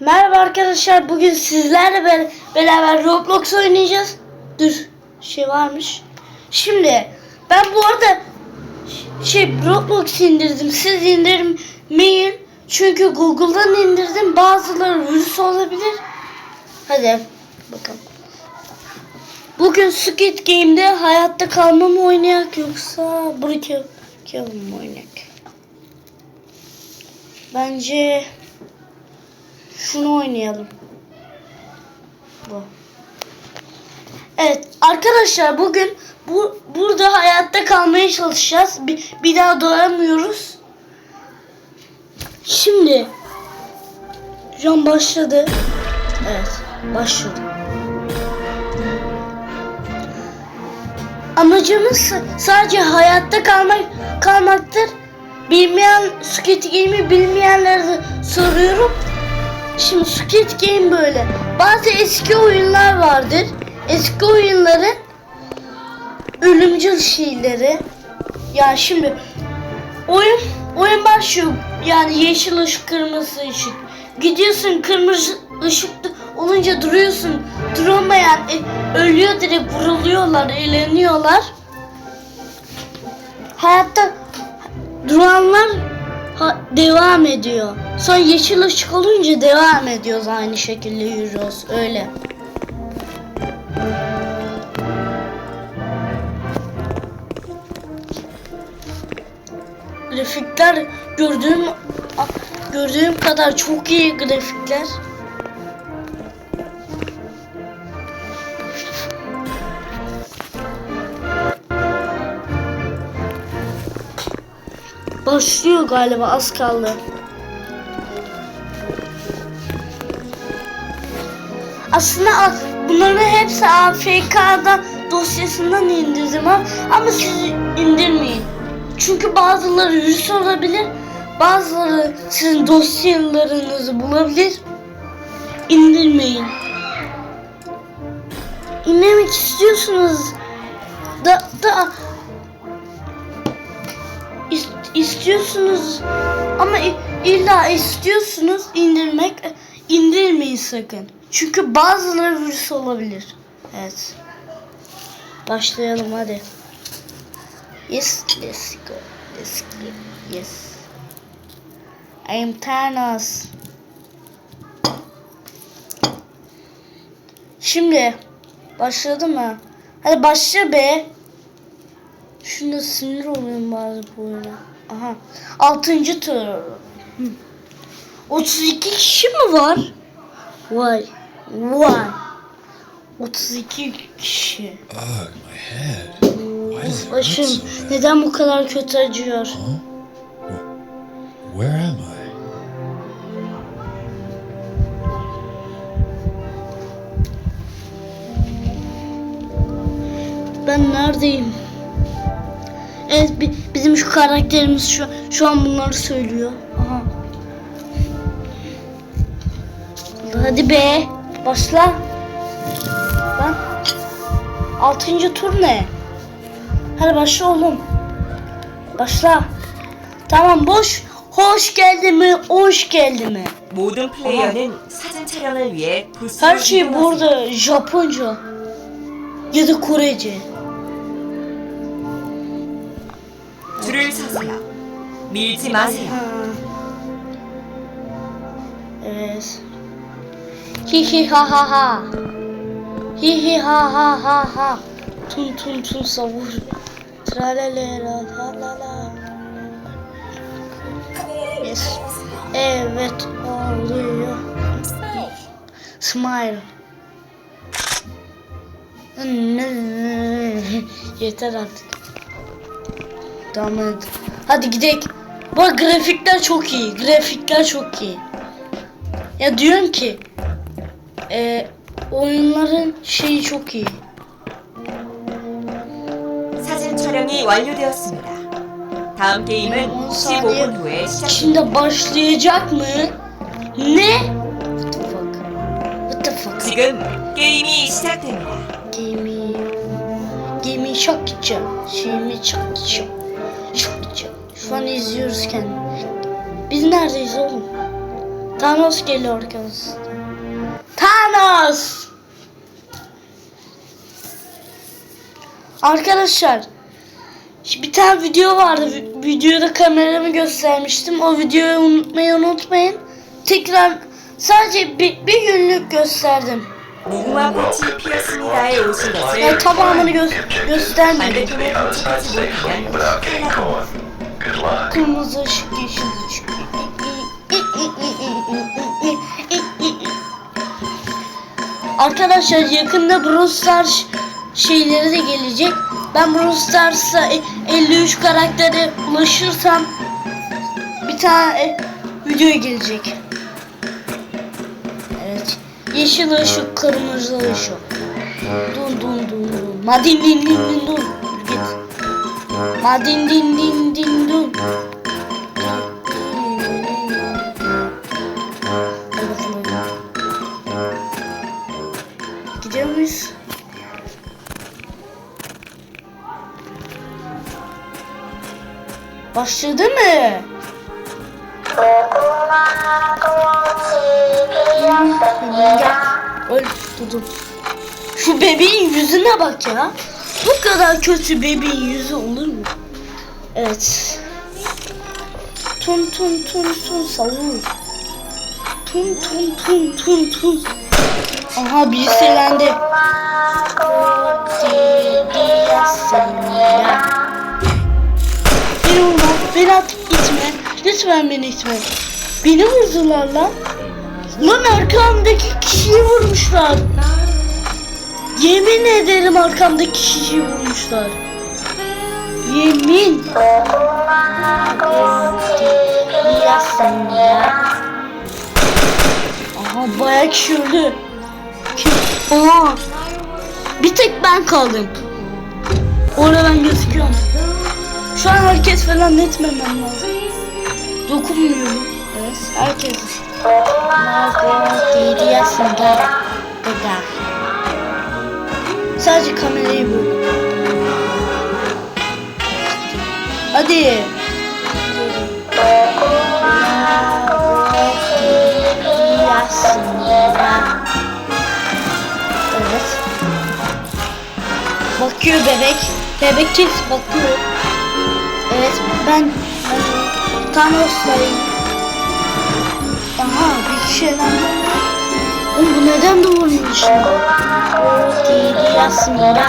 Merhaba arkadaşlar. Bugün sizlerle be- beraber Roblox oynayacağız. Dur. Şey varmış. Şimdi ben bu arada şey Roblox indirdim. Siz indirmeyin. Çünkü Google'dan indirdim. Bazıları virüs olabilir. Hadi bakalım. Bugün Squid Game'de hayatta kalma mı oynayak yoksa Breaking mı oynayak? Bence şunu oynayalım. Bu. Evet arkadaşlar bugün bu burada hayatta kalmaya çalışacağız. Bir, bir daha doyamıyoruz. Şimdi Can başladı. Evet başladı. Amacımız sa- sadece hayatta kalmak kalmaktır. Bilmeyen Squid Game'i bilmeyenlere soruyorum. Şimdi Squid Game böyle. Bazı eski oyunlar vardır. Eski oyunların ölümcül şeyleri. Yani şimdi oyun oyun başlıyor. Yani yeşil ışık, kırmızı ışık. Gidiyorsun kırmızı ışık olunca duruyorsun. Duramayan e, ölüyor direkt vuruluyorlar, eğleniyorlar. Hayatta duranlar ha- devam ediyor. Sonra yeşil ışık olunca devam ediyoruz aynı şekilde yürüyoruz öyle. Grafikler gördüğüm gördüğüm kadar çok iyi grafikler. Başlıyor galiba az kaldı. Aslında bunların hepsi AFK'da dosyasından indirdim ama, siz indirmeyin. Çünkü bazıları virüs olabilir, bazıları sizin dosyalarınızı bulabilir. İndirmeyin. İndirmek istiyorsunuz da da istiyorsunuz ama illa istiyorsunuz indirmek indirmeyin sakın. Çünkü bazıları virüs olabilir. Evet. Başlayalım hadi. Yes, let's go. Let's go. Yes. I am Thanos. Şimdi başladı mı? Hadi başla be. Şunda sinir oluyorum bazı bu oyuna. Aha. Altıncı tur. Hı. 32 kişi mi var? Vay. Vay. 32 kişi. Ugh, my head. Why does it hurt Başım so bad? neden bu kadar kötü acıyor? Huh? Where am I? Ben neredeyim? Evet bi- bizim şu karakterimiz şu şu an bunları söylüyor. Aha. Hadi be. Başla. Lan. Altıncı tur ne? Hadi başla oğlum. Başla. Tamam boş. Hoş geldi mi? Hoş geldi mi? 모든 플레이어는 사진 촬영을 위해 부스로 Her şey 이동하세요. burada Japonca ya da Korece. 줄을 서세요. 밀지 마세요. Ha. Evet. Hi hi ha ha ha. Hi hi ha ha ha ha. Tun tun tun savur. Tralalera la la la. Yes. Evet oluyor. Smile. Yeter artık. Tamam hadi. Hadi gidelim. Bak grafikler çok iyi. Grafikler çok iyi. Ya diyorum ki e, oyunların şeyi çok iyi. 사진 촬영이 완료되었습니다. 다음 게임은 10 15분 후에 시작. Şimdi başlayacak mı? Ne? What the fuck? What the fuck? 지금 게임이 시작됩니다. Gemi. Gemi çok gideceğim. Gemi çok gideceğim. şu an. Biz neredeyiz oğlum? Thanos geliyor arkamız. Thanos! Arkadaşlar bir tane video vardı. Videoda kameramı göstermiştim. O videoyu unutmayı unutmayın. Tekrar sadece bir, bir günlük gösterdim. Yani tamamını gö göstermedim. Kırmızı ışık, yeşil ışık. Arkadaşlar yakında Brawl Stars şeyleri de gelecek. Ben Brawl Stars'a e, 53 karaktere ulaşırsam bir tane video gelecek. Evet. Yeşil ışık, kırmızı ışık. Dun dun dun dun. Madin din din din dun. Git. Madin din din din dun. Gidiyor muyuz? Başladı mı? Öl Dudu. Şu bebeğin yüzüne bak ya. Bu kadar kötü bebeğin yüzü olur mu? Evet. Tun tun tun tun savur. Tun tun tun tun tun. Aha birisi elendi. Beni vurma. Beni at itme. Lütfen beni itme. Beni vurdular lan. Lan arkamdaki kişiyi vurmuşlar. Yemin ederim arkamdaki kişiyi vurmuşlar. Yemin. Aha bayağı kişi öldü. Aha. Bir tek ben kaldım. Orada ben gözüküyorum. Şu an herkes falan etmemem lazım. Dokunmuyorum. Evet, herkes. Magodiryasında burada. Sadece kamerayı böyle. Hadi. Magodiryasında. Evet. Bakıyor bebek. Bebek kes bakıyor. Evet ben, ben Thanos'layım. Aha bir bu neden değil aslında.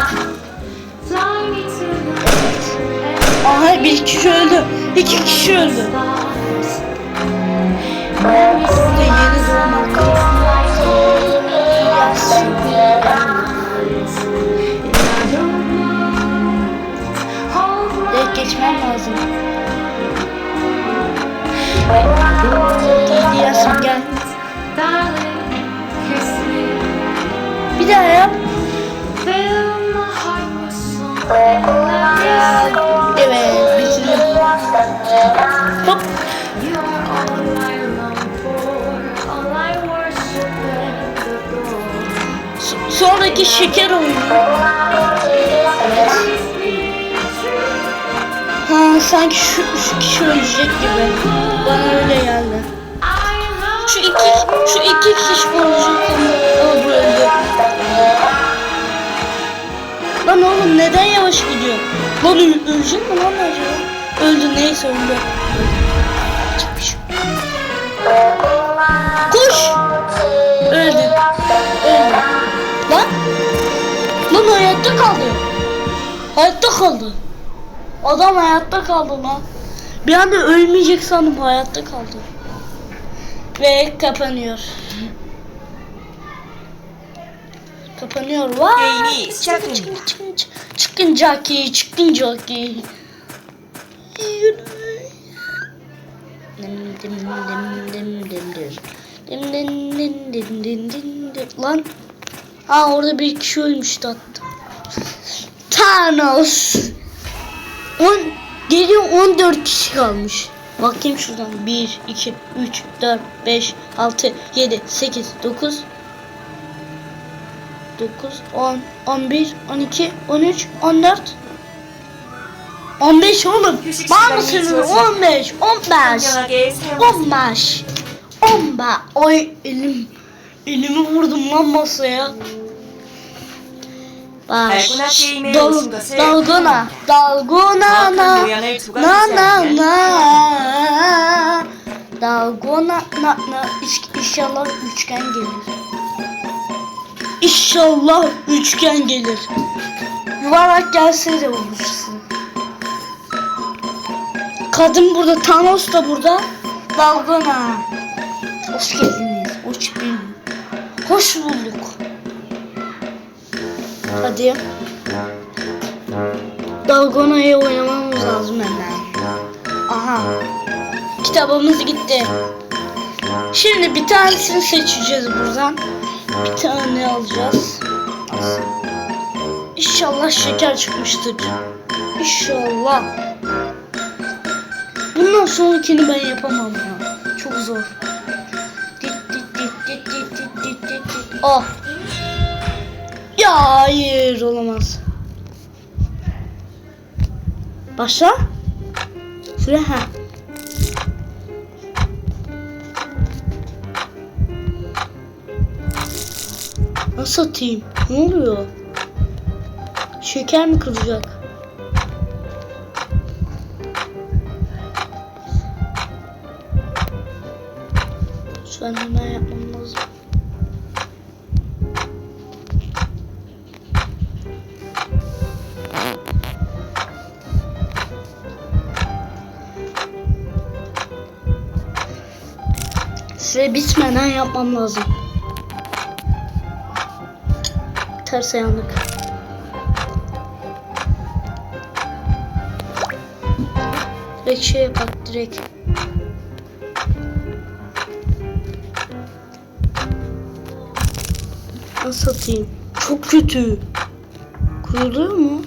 Aha bir kişi öldü. İki kişi öldü. Burada yeni doğmak. Geçmem lazım. Gel. Yap. Evet bitirdim. Hop. So- Sonraki şeker oyunu. Evet. Ha sanki şu, şu kişi ölecek gibi. Bana öyle geldi. Şu iki şu iki kişi ölecek bu öldü. Lan oğlum neden yavaş gidiyor? Lan ölecek mi lan acaba? Öldü neyse öldü. Çıkmış. Koş. Öldü. Öldü. Lan. Lan hayatta kaldı. Hayatta kaldı. Adam hayatta kaldı lan. Bir anda ölmeyecek sandım hayatta kaldı. Ve kapanıyor kapanıyor. Vay! Çıkın çıkın çıkın çıkın jockey çıkın jockey. Dim dim dim dim dim dim. Dim dim dim dim dim dim dim. Lan. Aa orada bir kişi ölmüştü hatta. Thanos. On, geliyor 14 kişi kalmış. Bakayım şuradan. 1, 2, 3, 4, 5, 6, 7, 8, 9, 9, 10, 11, 12, 13, 14, 15 oğlum. Var mısınız? 15, 15, 15, 15. Oy elim, elimi vurdum lan masaya. Baş, dol, dalgona, dalgona na, na na na, dalgona na na, inşallah üçgen gelir. İnşallah üçgen gelir. Yuvarlak gelse de olursun. Kadın burada, Thanos da burada. Dalgona. Hoş geldiniz. Hoş bulduk. Hoş bulduk. Hadi. Dalgona'yı oynamamız lazım hemen. Aha. Kitabımız gitti. Şimdi bir tanesini seçeceğiz buradan bir tane alacağız. İnşallah şeker çıkmıştır. İnşallah. Bundan sonrakini ben yapamam ya. Çok zor. Ah. Ya hayır olamaz. Başla. Şuraya ha. Nasıl atayım? Ne oluyor? Şeker mi kıracak? Lütfen hemen yapmam lazım. Süre bitmeden yapmam lazım. Ters yandık. Direkt şey yapak direkt. Nasıl atayım? Çok kötü. Kuruluyor mu?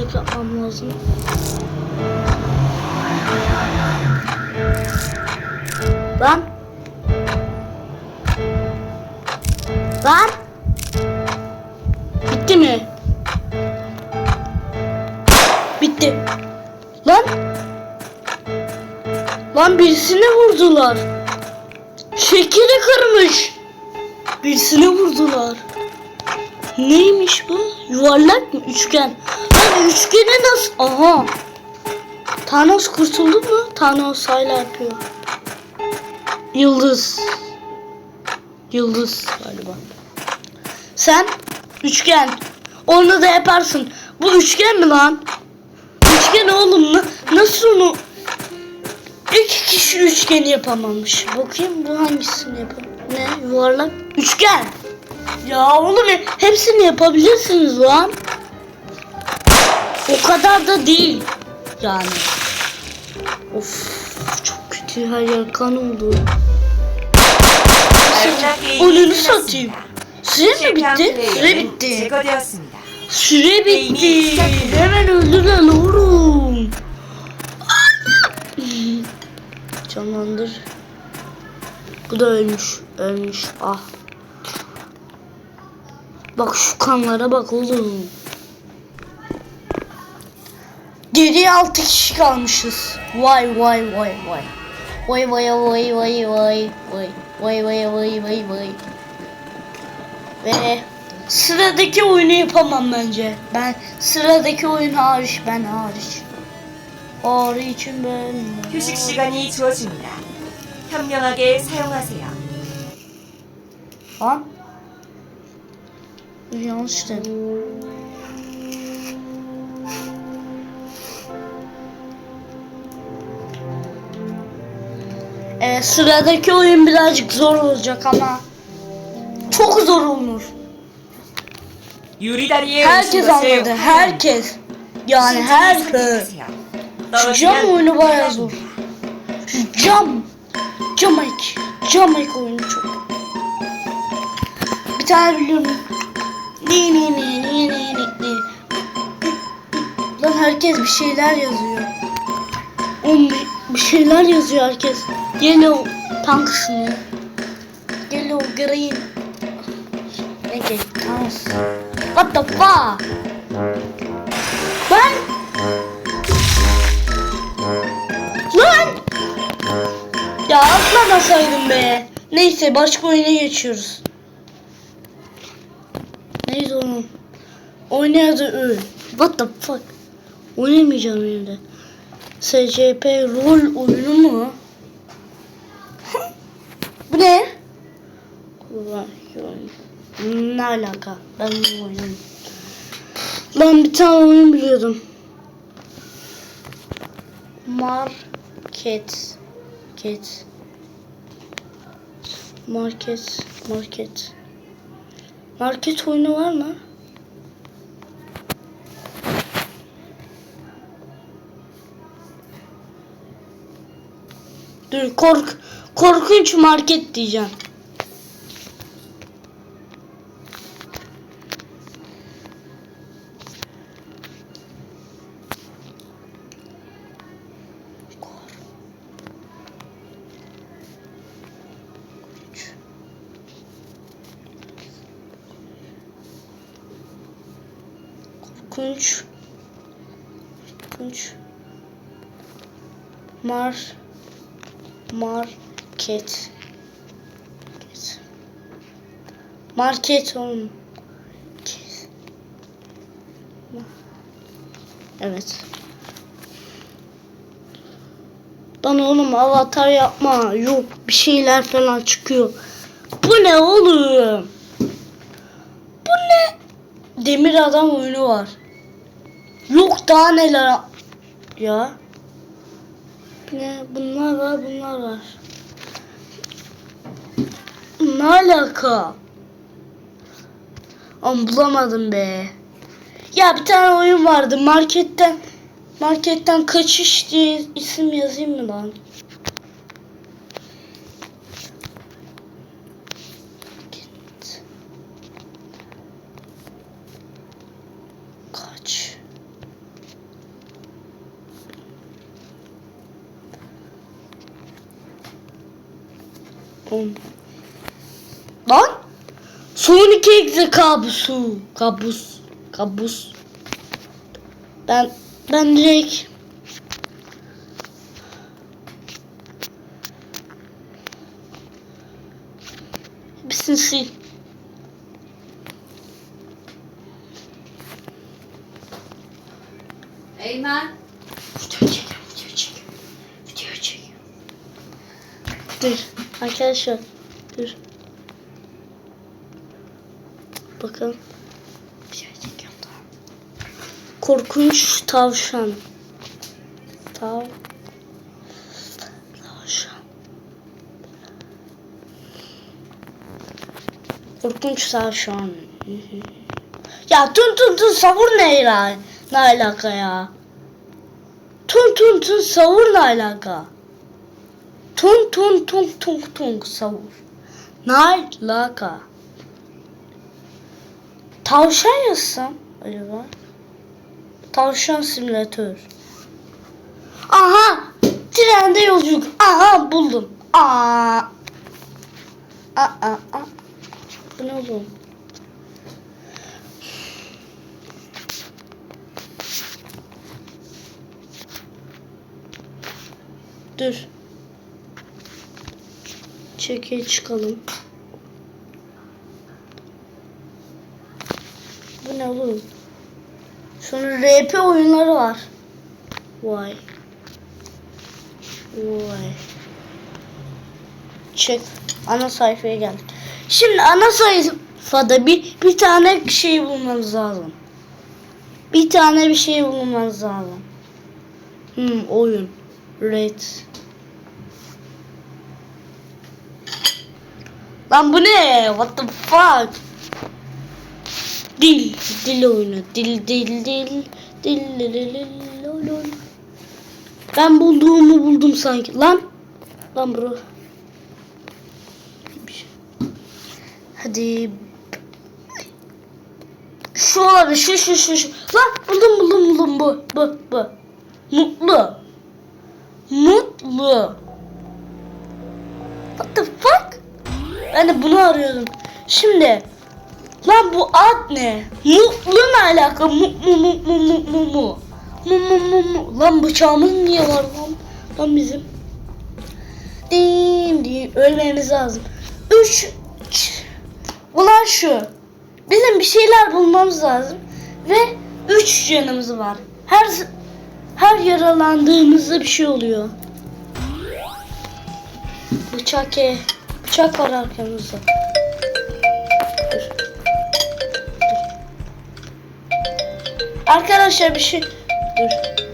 Direkt yapmam lazım. Lan. Lan. Bitti mi? Bitti. Lan. Lan birisine vurdular. Şekeri kırmış. Birisine vurdular. Neymiş bu? Yuvarlak mı? Üçgen. Lan üçgeni nasıl? Aha. Thanos kurtuldu mu? Thanos hala yapıyor. Yıldız. Yıldız galiba. Sen üçgen. Onu da yaparsın. Bu üçgen mi lan? Üçgen oğlum. Na- nasıl onu? İki kişi üçgeni yapamamış. Bakayım bu hangisini yapar? Ne? Yuvarlak. Üçgen. Ya oğlum he- hepsini yapabilirsiniz lan. O kadar da değil. Yani. Of çok kötü her yer kan oldu. Oyunu satayım. Süre mi bitti? Süre bitti. Süre bitti. Hemen öldür lan oğlum. Canlandır. Bu da ölmüş. Ölmüş. Ah. Bak şu kanlara bak oğlum. Geriye altı kişi kalmışız. Vay vay vay vay. Vay vay vay vay vay vay. Vay vay vay vay vay. Ve sıradaki oyunu yapamam bence. Ben sıradaki oyun hariç ben hariç. hariçim ben. 휴식 시간이 주어집니다. 현명하게 사용하세요. Lan. Yanlış dedim. Ee, sıradaki oyun birazcık zor olacak ama çok zor olur. Herkes anladı. Herkes. Yani herkes. Şu cam oyunu bayağı zor. Şu cam. Camaik. Camaik oyunu çok. Bir tane biliyorum. Ne ne ne ne ne ne ne. Lan herkes bir şeyler yazıyor. 11 bir, şeyler yazıyor herkes. O tank ısınıyor. Hello green. Okay, house. What the fuck? Ben... Lan! Ya atlamasaydım be. Neyse başka oyuna geçiyoruz. Neydi onun? Oynayadı öl. What the fuck? Oynamayacağım yine. SCP rol oyunu mu? Bu ne? Ne alaka? Ben bu oyunu. Ben bir tane oyun biliyordum. Market. Ket. Market. Market. Market oyunu var mı? Dur kork korkunç market diyeceğim. Korkunç. Korkunç. Mar market. Market. Market Evet. Lan oğlum avatar yapma. Yok bir şeyler falan çıkıyor. Bu ne oğlum? Bu ne? Demir adam oyunu var. Yok daha neler. Ya. Ne bunlar var bunlar var. Ne alaka? Ama bulamadım be. Ya bir tane oyun vardı marketten marketten kaçış diye isim yazayım mı lan? Lan! Sonic Exe kabusu. Kabus. Kabus. Ben ben direkt Hepsini sil. Eymen. Video çekiyorum, video çekiyorum. Video çekiyorum. Dur arkadaşlar. Dur. Bakın. Video çekiyorum tamam. Korkunç tavşan. Tav. Tavşan. Korkunç tavşan. Ya tun tun tun savur ne ya? Ne alaka ya? Tun tun tun savur ne alaka? Tun tun tun tun tun savur. Ne alaka? Tavşan yazsam acaba? Tavşan simülatör. Aha! Trende yolculuk. Aha buldum. Aa. Aa, aa, aa. Bu ne oğlum? Dur. Çeke çıkalım. Bu ne oğlum? Şunun RP oyunları var. Vay. Vay. Çek. Ana sayfaya geldik. Şimdi ana sayfada bir bir tane şey bulmanız lazım. Bir tane bir şey bulmanız lazım. Hmm, oyun. Red. Lan bu ne? What the fuck? Dil, dil oyunu. Dil, dil, dil. Dil, dil, dil, dil. Ben bulduğumu buldum sanki. Lan. Lan bro. Hadi. Şu olabilir. Şu, şu, şu, şu. Lan buldum, buldum, buldum. Bu, bu, bu. Mutlu. Mutlu. What the fuck? Ben de bunu arıyordum. Şimdi lan bu ad ne? Mutlu ne alaka? Mu mu mu mu mu mu mu. Mu mu mu mu. Lan bıçağımız niye var lan? Lan bizim. Dim dim ölmemiz lazım. Üç. Ulan şu. Bizim bir şeyler bulmamız lazım. Ve üç canımız var. Her her yaralandığımızda bir şey oluyor. Bıçak e. Bıçak var arkamızda. Arkadaşlar bir şey... Dur.